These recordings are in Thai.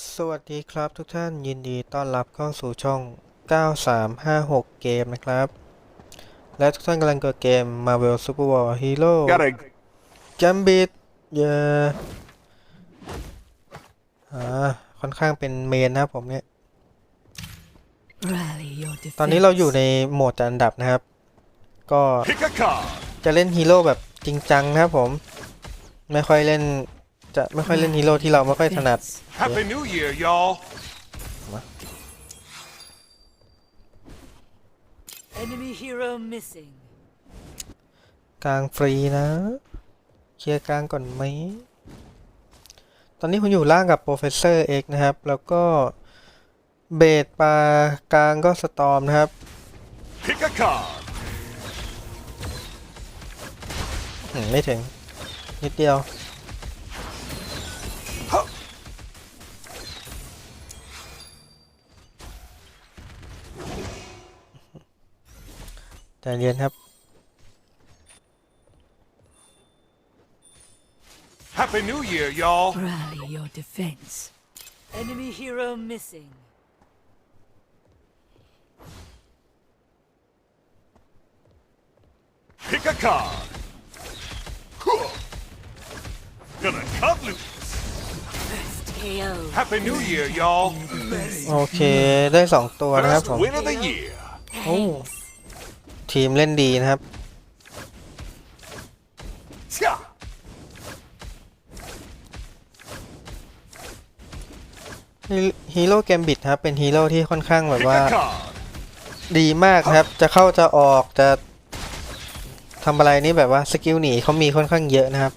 สวัสดีครับทุกท่านยินดีต้อนรับเข้าสู่ช่อง 9356 เกมนะครับ และทุกท่านกำลังเกิดเกม Marvel Super War Hero Gotta Gambit เยอะอ่าค่อนข้างเป็นเมนนะครับผมเนี่ย Rally your ตอนนี้เราอยู่ในโหมดจัดอันดับนะครับ ก็ pick a card. จะเล่นฮีโร่แบบจริงจังนะครับผม ไม่ค่อยเล่น จะไม่ค่อยเล่นฮีโร่ที่เราไม่ค่อยถนัด Happy New Year, y'all. Enemy hero missing. กลางฟรีนะ เคลียร์กลางก่อนไหม ตอนนี้ผมอยู่ล่างกับโปรเฟสเซอร์เอกนะครับ แล้วก็เบดปลากลางก็สตอมนะครับ Pick a card. อืมไม่ถึง นิดเดียว ใจเย็นครับ Happy New Year, y'all. Rally your defense. Enemy hero missing. Pick a card. Gonna cut loose. First KO. Happy New Year, y'all. โอเค ได้สองตัวนะครับผ First ม win of the year. โอ้ ทีมเล่นดีนะครับ ฮีโร่แกมบิดครับ เป็นฮีโร่ที่ค่อนข้างแบบว่า ดีมากครับ จะเข้าจะออกจะทำอะไรนี่แบบว่าสกิลหนีเขามีค่อนข้างเยอะนะครับ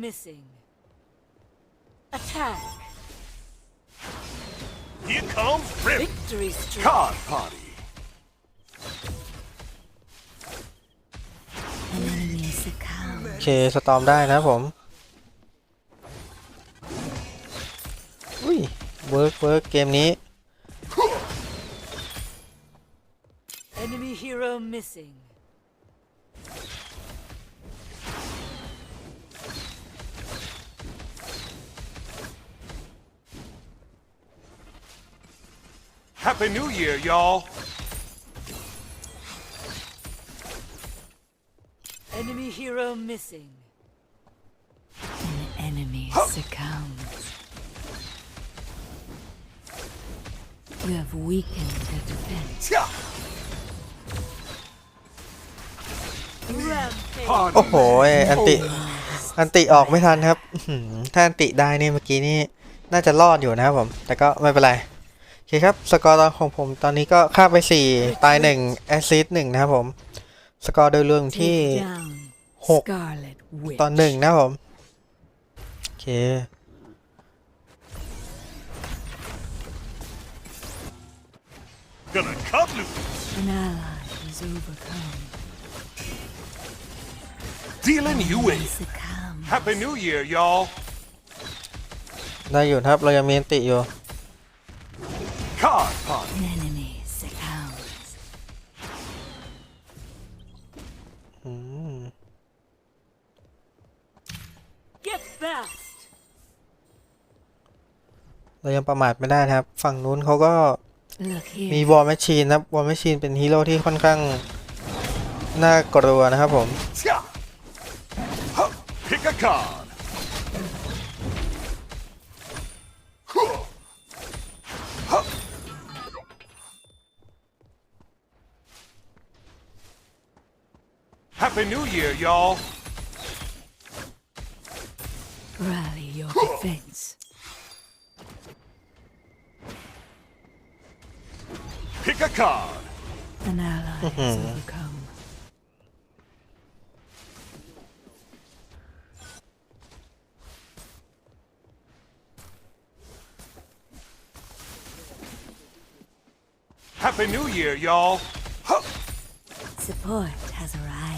missing. Attack. Here comes Rip. Victory streak. Card party. Enemy succumb. โอเคสตอมได้นะครับผม อุ้ย เวิร์กเวิร์กเกมนี้ Enemy hero missing. Happy New Year, y'all. Enemy hero missing. An enemy succumbs. You have weakened their defense. Tja. Rampage. โอ้โห อันติ อันติออกไม่ทันครับอื้อหือถ้าอันติได้นี่เมื่อกี้นี่ น่าจะรอดอยู่นะครับผม แต่ก็ไม่เป็นไรโอเคครับ สกอร์ตอนของผมตอนนี้ก็ฆ่าไป 4 ตาย 1 แอสซิสต์1นะครับผม สกอร์โดยรวมอยู่ที่ Take down หก Scarlet Witch. ตอนหนึ่งนะครับผม โอเค Gonna cut loose. An ally is overcome. Dealing you in. Succumb. Happy New Year, y'all. ได้อยู่นะครับ เรายังมีอันติอยู่ Card party. An enemy succumbs. อืม Get fast. เรายังประมาทไม่ได้นะครับ ฝั่งนู้นเขาก็ Look มี here. วอลแมชชีนนะครับวอลแมชชีนเป็นฮีโร่ที่ค่อนข้าง น่ากลัวนะครับผม Tja. Huh. Pick a card. Happy New Year, y'all. Rally your defense. Pick a card. An ally is hmm. overcome. Happy New Year, y'all. Support has arrived.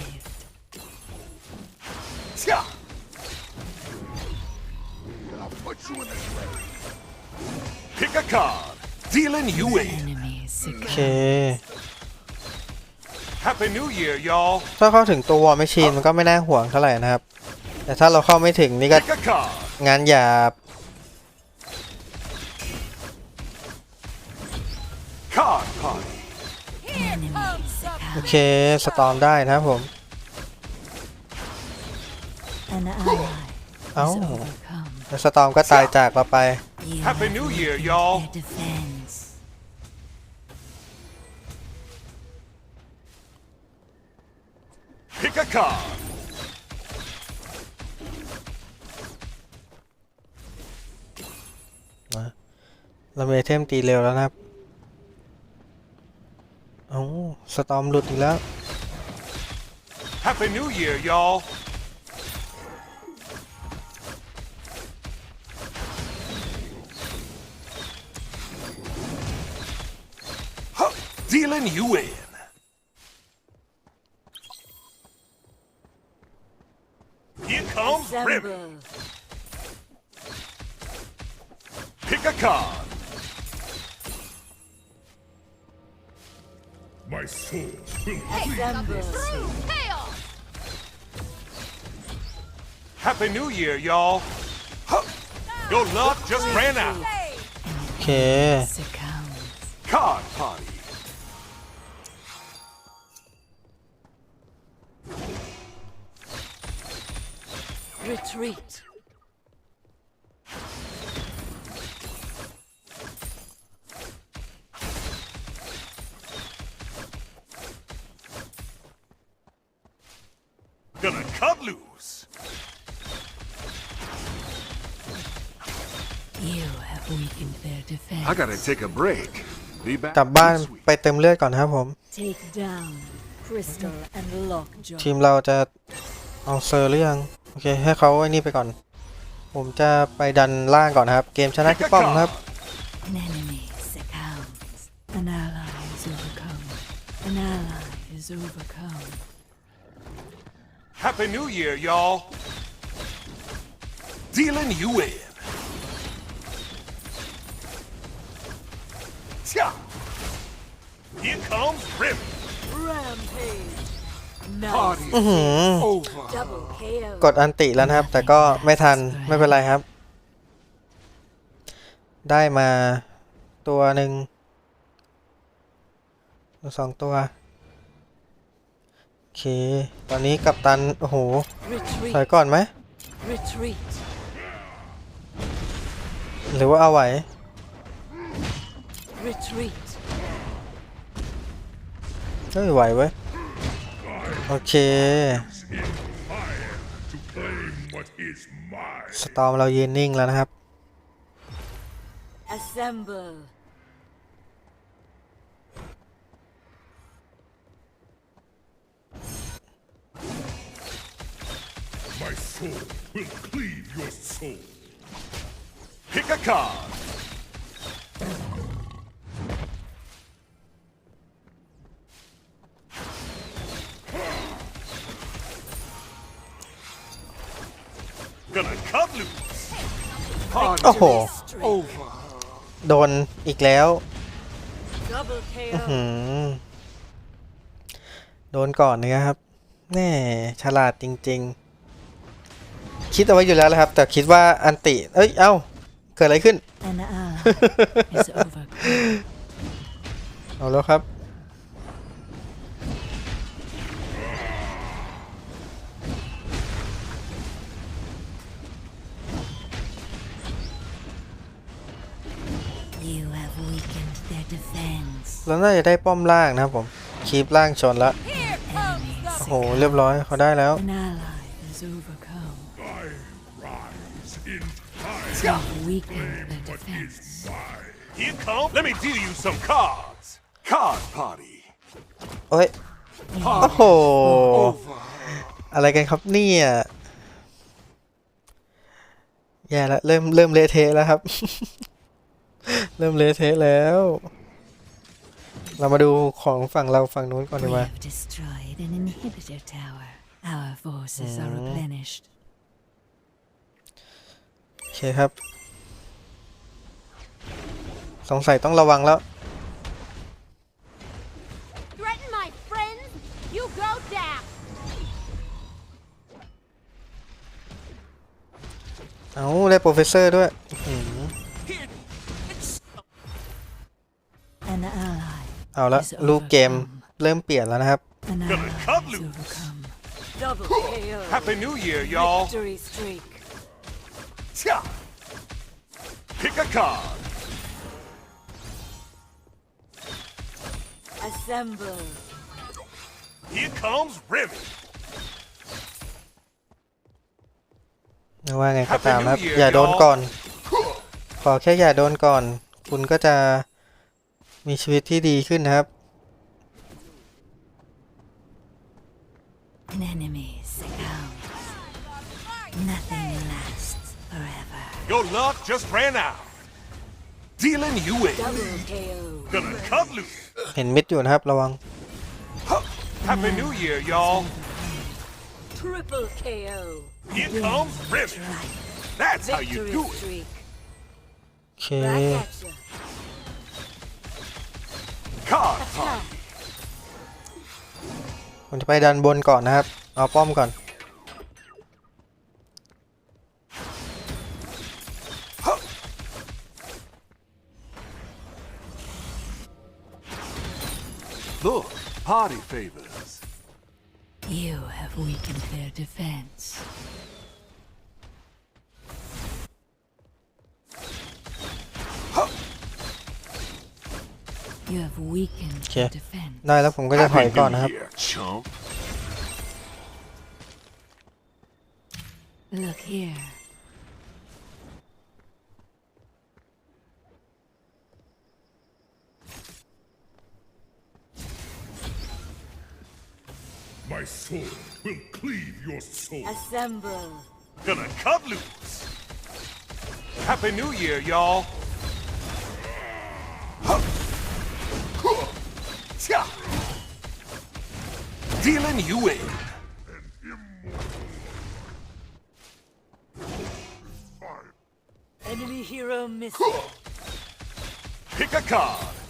Pick a card. Dealing you in. Enemies โอเค succumb. Happy New Year, y'all. ถ้าเข้าถึงตัววอร์แมชชีนมันก็ไม่น่าห่วงเท่าไหร่นะครับ แต่ถ้าเราเข้าไม่ถึงนี่ก็ Pick a card. งานหยาบ Card party. Enemies โอ succumb. เคสตอมได้นะครับผม An ally เอ้า is overcome. แล้วสตอมก็ตายจากเราไป You Happy have New Year, weakened y'all. Their defense. Pick a card. เรามีไอเทมตีเร็วแล้วนะครับเอ้าสตอมหลุดอีกแล้ว Happy New Year, y'all. dealing you in. Here comes Remy. Pick a card. My soul will. Happy New Year, y'all. Your luck just ran out. Okay. Card party. Retreat. Gonna cut loose. You have weakened their defense. I gotta take a break. Be back. กลับบ้าน next week. ไปเติมเลือดก่อนนะครับผม Take down Crystal and Lockjaw. ทีมเราจะเอาเซอร์หรือยัง โอเคให้เขาไอ้นี่ไปก่อน ผมจะไปดันล่างก่อนนะครับ เกมชนะ Pick ที่ a ป้อมครับ card. An enemy succumbs. An ally is overcome. An ally is overcome. Happy New Year, y'all. Dealing you in. Tja. Here comes Remy. Rampage. Now Party อื้อหือ over. double KO. กดอันติแล้วนะครับ แต่ก็ไม่ทันไม่เป็นไรครับ ได้มาตัวหนึ่งสองตัว โอเค ตอนนี้กับตัน โอ้โหถอย Retreat. ก่อนไหม Retreat. หรือว่าเอาไหว Retreat. เฮ้ยไหวเว้ย โอเค to claim what is mine. สตอมเรายืนนิ่งแล้วนะครับ Assemble. My soul will cleave your soul. Pick a card. โอ้โห Straight. over. โดนอีกแล้ว Double อื้อ KO. หือโดนก่อนนะครับ แน่ฉลาดจริง ๆ คิดเอาไว้อยู่แล้วแหละครับ แต่คิดว่าอันติ เอ้ย เอ้า เกิดอะไรขึ้น An ally is overcome. เอาแล้วครับ เราน่าจะได้ป้อมล่างนะครับผมคีบล่างชนแล้ว Enemies โอ้โหเรียบร้อยเขาได้แล้ว An ally is overcome. I rise in time. You have weakened their defense. Mine. Here come. Let me deal you some cards. Card party. โอ้ยโอ้โห Over. อะไรกันครับเนี่ยแย่แล้วเริ่มเริ่มเละเทะแล้วครับ เริ่มเละเทะแล้ว เรามาดูของฝั่งเราฝั่งนู้นก่อนดีกว่า destroyed an inhibitor tower. Our forces are replenished. โอเคครับ สงสัยต้องระวังแล้ว Threaten my friends, you go down. เอาได้โปรเฟสเซอร์ด้วยอื้อหื เอาละรูปเกมเริ่มเปลี่ยนแล้วนะครับ An Gonna ally cut is loose. overcome. Double KO. Happy New Year, y'all. Victory streak. Tja. Pick a card. Assemble. Here comes Remy. ไม่ว่าไงก็ตามนะครับ อย่าโดนก่อน ขอแค่อย่าโดนก่อน คุณก็จะ มีชีวิตที่ดีขึ้นนะครับ An enemy succumbs. Nothing lasts forever. Your luck just ran out. Dealing you in. Double KO. Gonna cut loose. เห็นมิดอยู่นะครับระวัง Happy New Year, y'all. Triple KO. Here comes Remy. That's how you Victory do it. streak. โอเค ผมจะไปดันบนก่อนนะครับ เอาป้อมก่อน Look, party favors. You have weakened their defense. You have weakened their Okay. defense. ได้แล้วผมก็จะถอย Happy ก่อน New นะครับ Year, chump. Look here. My sword will cleave your soul. Assemble. Gonna cut loose. Happy New Year, y'all. Dealing you in. Enemy hero missing. Pick a card.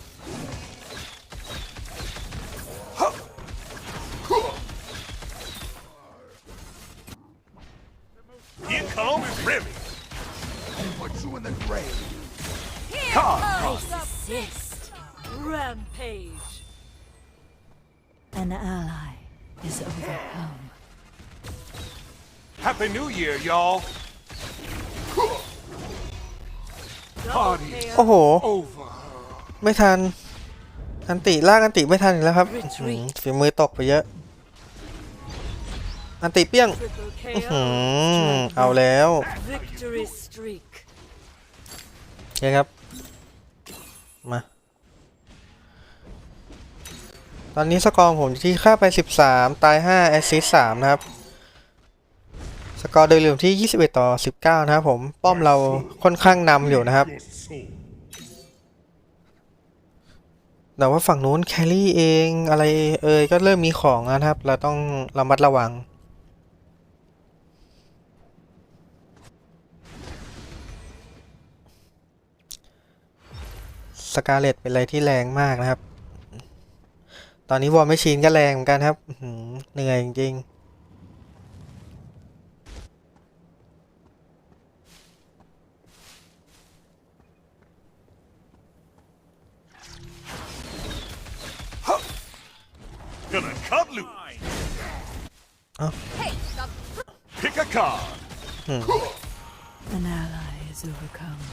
Happy New Year, y'all. Party KO. โอ้โห over. ไม่ทัน อันติลากอันติไม่ทันอีกแล้วครับอื้อหือฝีมือตกไปเยอะ อันติเปี้ยง Triple อื้อหื KO. อเอาแล้ว Victory streak. โอเคครับ มา ตอนนี้สกอร์ผมอยู่ที่ค่าไป 13 ตาย 5 แอสซิสต์3นะครับ สกอร์โดยรวมที่ 21 ต่อ 19 นะครับผม ป้อมเราค่อนข้างนำอยู่นะครับ แต่ว่าฝั่งนู้นแคลรี่เองอะไรเอ่ยก็เริ่มมีของนะครับ เราต้องระมัดระวัง สกาเลตเป็นอะไรที่แรงมากนะครับ ตอนนี้วอร์ไม่ชีนก็แรงเหมือนกันครับเหนื่อยจริง Gonna Pick a card. An ally is overcome. ๆ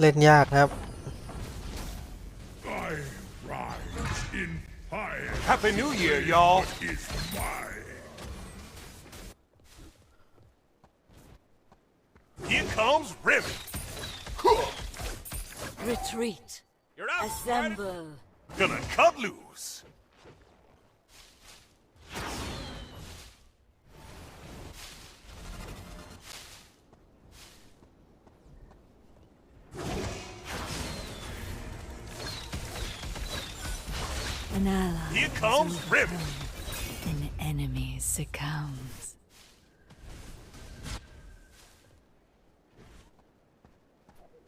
เล่นยากนะครับ I rise in fire. Happy New Year, y'all. Is mine. Here comes Remy. Retreat. You're out. Assemble. Gonna cut loose. An ally. Here is comes overcome. Remy. An enemy succumbs.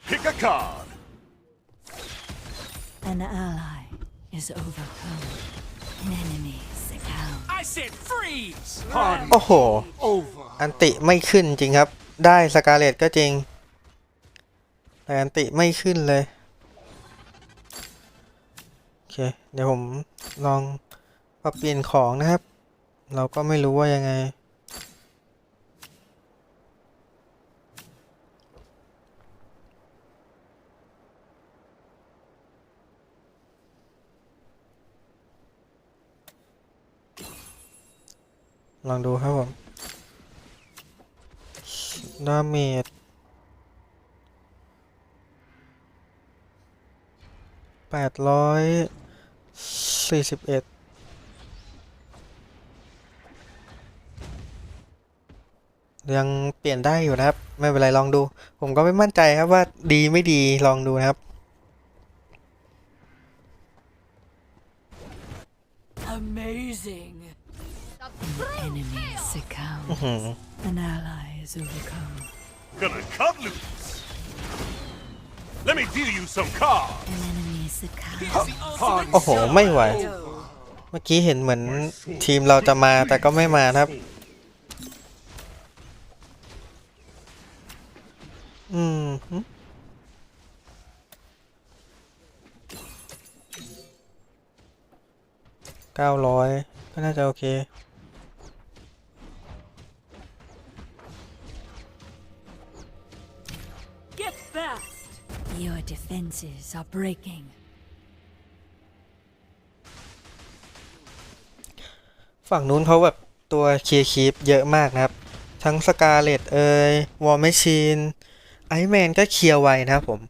Pick a card. An ally is overcome. An enemy succumbs. I said freeze! โอ้โห Over. อันติไม่ขึ้นจริงครับ ได้สกาเลตก็จริง แต่อันติไม่ขึ้นเลยโอ เค เดี๋ยวผมลองปรับเปลี่ยนของนะครับ เราก็ไม่รู้ว่ายังไง ลองดูครับผมดาเมจแปดร้อย สี่สิบเอ็ดยังเปลี่ยนได้อยู่นะครับ ไม่เป็นไรลองดู ผมก็ไม่มั่นใจครับว่าดีไม่ดีลองดูนะครับ Amazing. An enemy succumbs. อื้อหือ An ally is overcome. Gonna cut loose. Let me deal you some cards. An enemy succumbs. Pardon. โอ้โห ไม่ไหว เมื่อกี้เห็นเหมือนทีมเราจะมาแต่ก็ไม่มานะครับ อืมหึเก้าร้อยก็น่าจะโอเค Your defenses are breaking. ฝั่งนู้นเขาแบบตัวเคลียร์คีปเยอะมากนะครับ ทั้งสกาเลตเอ่ยวอร์แมชชีนไอแมนก็เคลียร์ไวนะครับผม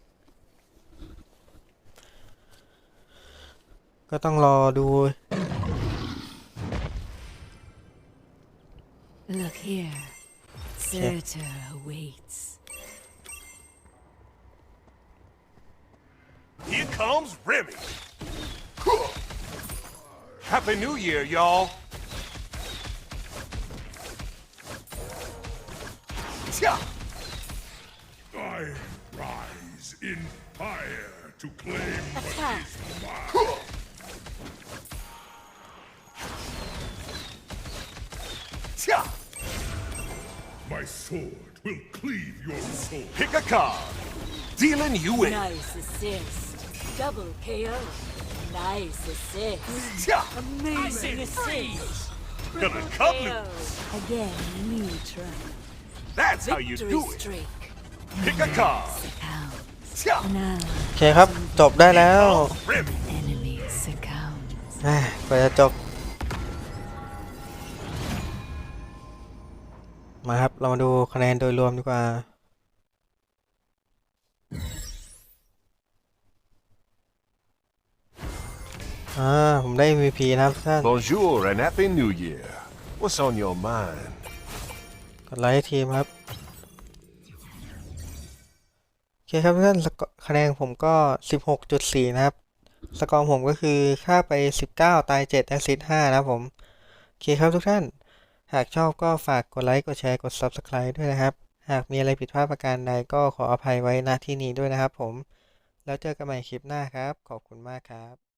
ก็ต้องรอดู Look here. Surtur awaits. Comes Remy. Happy New Year, y'all. Tja. I rise in fire to claim what is mine. Tja. My sword will cleave your soul. Pick a card. Dealing you in. Nice assist. Double KO. Nice assist. Tja. I said Amazing freeze! assist. Gonna cut loose. Again, me try. That's how you Victory do it. streak. Pick a card. Succumbs. Tja. An ally. โอเคครับ จบได้แล้ว Remy. Enemy succumbs. อะกว่าจะจบ มาครับ เรามาดูคะแนนโดยรวมดีกว่า อ่าผมได้ MVP นะครับทุกท่าน Bonjour and Happy New Year. What's on your mind? กดไลค์ให้ทีมครับ โอเคครับทุกท่านสกอร์คะแนนผมก็ 16.4 นะครับ สกอร์ผมก็คือค่าไป 19 ตาย 7 แอสซิสต์5นะครับผม โอเคครับทุกท่าน หากชอบก็ฝากกดไลค์กดแชร์กด Subscribe ด้วยนะครับ หากมีอะไรผิดพลาดประการใดก็ขออภัยไว้ณที่นี้ด้วยนะครับผม แล้วเจอกันใหม่คลิปหน้าครับ ขอบคุณมากครับ